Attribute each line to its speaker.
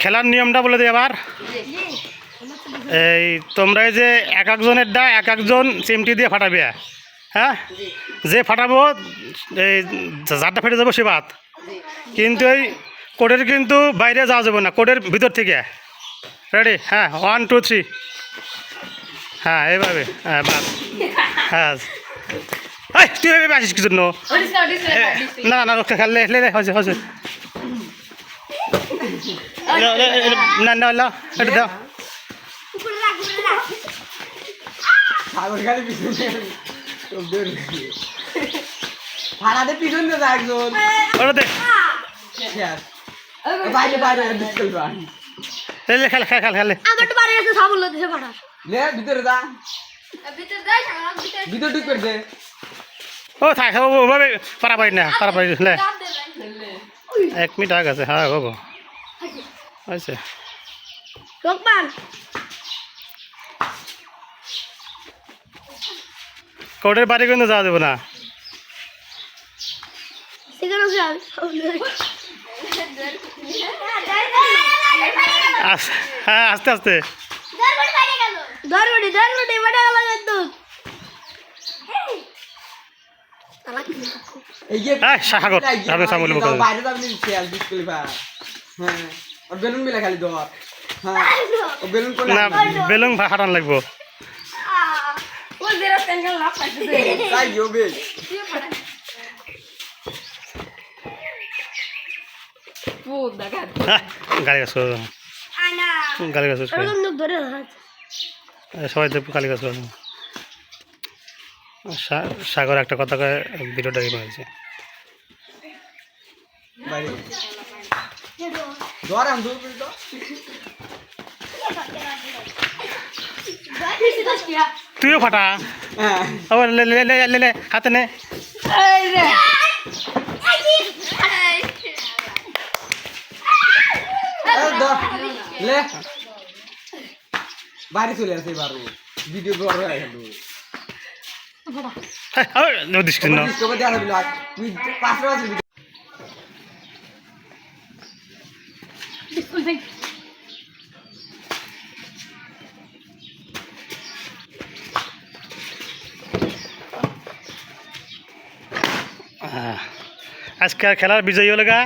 Speaker 1: খেলার নিয়মটা বলে দিই আবার এই তোমরা এই যে এক একজনের ডা এক একজন চিমটি দিয়ে ফাটাবে। হ্যাঁ? যে ফাটাবো এই যারটা ফেটে যাব সে বাদ। কিন্তু এই কোডের কিন্তু বাইরে যাওয়া যাবে না কোডের ভিতর থেকে। রেডি হ্যাঁ ওয়ান টু থ্রি হ্যাঁ এইভাবে। হ্যাঁ বাদ। হ্যাঁ। তুই এভাবে আসিস কি জন্য? না না খেললে হয়েছে হয়েছে না না না এটা দাও
Speaker 2: খালি
Speaker 1: খেল খেল
Speaker 3: আমার তো বাড়ি আছে সাবল দিছে ফাটা
Speaker 2: লে ভিতরে যা
Speaker 3: ভিতর সামনে ভিতর
Speaker 2: ভিতর ঢুক করে দে
Speaker 1: ও থাক ও ওভাবে পারা পারি না পারা পারি লে এক মিনিট আগে আছে হ্যাঁ হব।
Speaker 3: লোকমান।
Speaker 1: কোর্টের বাড়ি কিন্তু যাওয়া যাবে না। হ্যাঁ আস্তে আস্তে।
Speaker 3: দরবড়ি দরবড়ি বড় গেল কিন্তু
Speaker 2: এই যে
Speaker 1: হ্যাঁ, সাগর, সামনে সামনে বলব
Speaker 2: বাইরে যাবি খেয়াল ডিসকাল হ্যাঁ আর বেলুন মিলা খালি ধর। হ্যাঁ ও বেলুন কোলে
Speaker 1: না বেলুন হাঁটান লাগবো।
Speaker 3: ও জেরা সেঙ্গেল লাভ পাইছে
Speaker 2: তাই গিয়ে বেল
Speaker 1: হ্যাঁ গাছ গাছ
Speaker 3: আছে
Speaker 1: সবাই গাড়ি গাছ সাগর একটা কথা কয়ে ভিডিওটা ই হয়েছে।
Speaker 2: করে
Speaker 1: তুইও ফাটা।
Speaker 2: হ্যাঁ।
Speaker 1: আবার লে লে লে লে লে হাতে নে।
Speaker 2: লে। বাইরে চলে আসে এবারও ভিডিও বড় হয়ে
Speaker 1: হ্যাঁ, আবার দিস কিন্তু
Speaker 2: ডিসকভার দেখা দিল আর তুই পাঁচ বছর ভিডিও
Speaker 1: হ্যাঁ। আজকে খেলার বিজয়ী হলো গা।